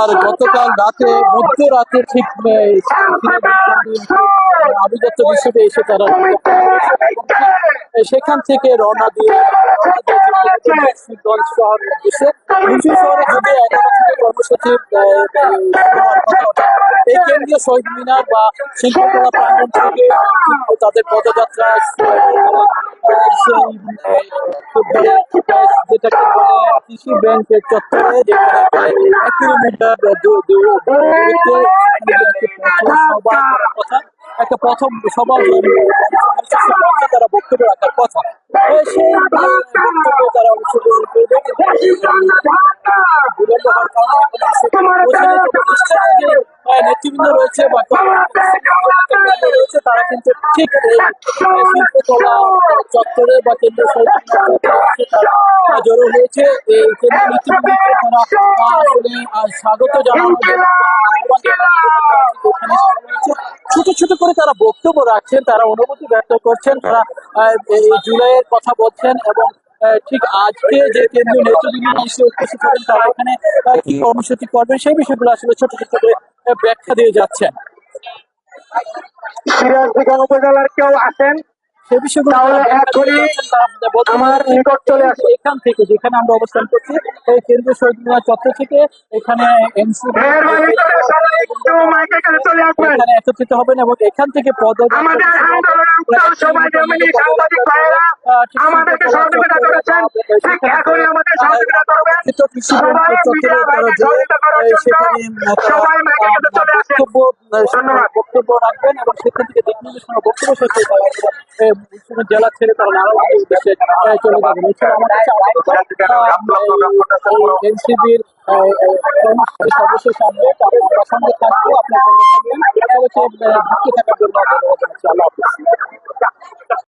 আর গতকাল রাতে মধ্যরাতে ঠিক আবিদত্ত বিশ্বতে এসে তারা সেখান থেকে রওনা দিয়ে। এই কেন্দ্রীয় শহীদ মিনার বা শিল্পকলা প্রাঙ্গণ থেকে তাদের পদযাত্রা সেই যেটাকে বলে কৃষি ব্যাংকের চত্বরে যেখানে প্রায় এক কিলোমিটার করার কথা একটা প্রথম সভা তারা বক্তব্য রাখার কথা সেই বক্তব্যে তারা অংশগ্রহণ করবে নেতৃবৃন্দ রয়েছে বা কিন্তু ঠিক এই শিল্পকলা চত্বরে বা কেন্দ্রীয় আহ, জড়ো হয়েছে এই কেন্দ্রীয় আসলে স্বাগত হয়েছে। ছোট ছোট করে তারা বক্তব্য রাখছেন তারা অনুভূতি ব্যক্ত করছেন তারা জুলাইয়ের কথা বলছেন এবং ঠিক আজকে যে কেন্দ্রীয় নেতৃবৃন্দ এসে উপস্থিত হবেন তারা এখানে কি কর্মসূচি করবেন সেই বিষয়গুলো আসলে ছোট ছোট করে ব্যাখ্যা দিয়ে যাচ্ছেন উপজেলার কেউ আসেন তাহলে এখনই আমার নিকট চলে আসে এখান থেকে যেখানে আমরা অবস্থান করছি এই কেন্দ্রীয় শহীদ মিনার চত্বর থেকে এখানে সবাই এখানে একত্রিত হবেন এবং এখান থেকে পদ আমাদের আন্দোলন উত্তাল সাংবাদিক ভাইয়েরা আমাদেরকে সহযোগিতা করেছেন। ঠিক এখনই আমাদের সহযোগিতা করবেন সবাই মিডিয়া ভাইকে সহযোগিতা করার জন্য সবাই মাইকের কাছে চলে আসেন ধন্যবাদ। বক্তব্য রাখবেন এবং সেখান থেকে দিক নির্দেশনা বক্তব্য শেষ হয়ে জেলা ছেড়ে তারা নারায়ণগঞ্জ উদ্দেশ্যে চলে যাবেন। এছাড়া আমার কাছে এনসিবির কর্মসূচি সর্বশেষ আমরা সঙ্গে থাকব আপনার আহ, ঢুকে থাকার জন্য ধন্যবাদ আল্লাহ হাফিজ।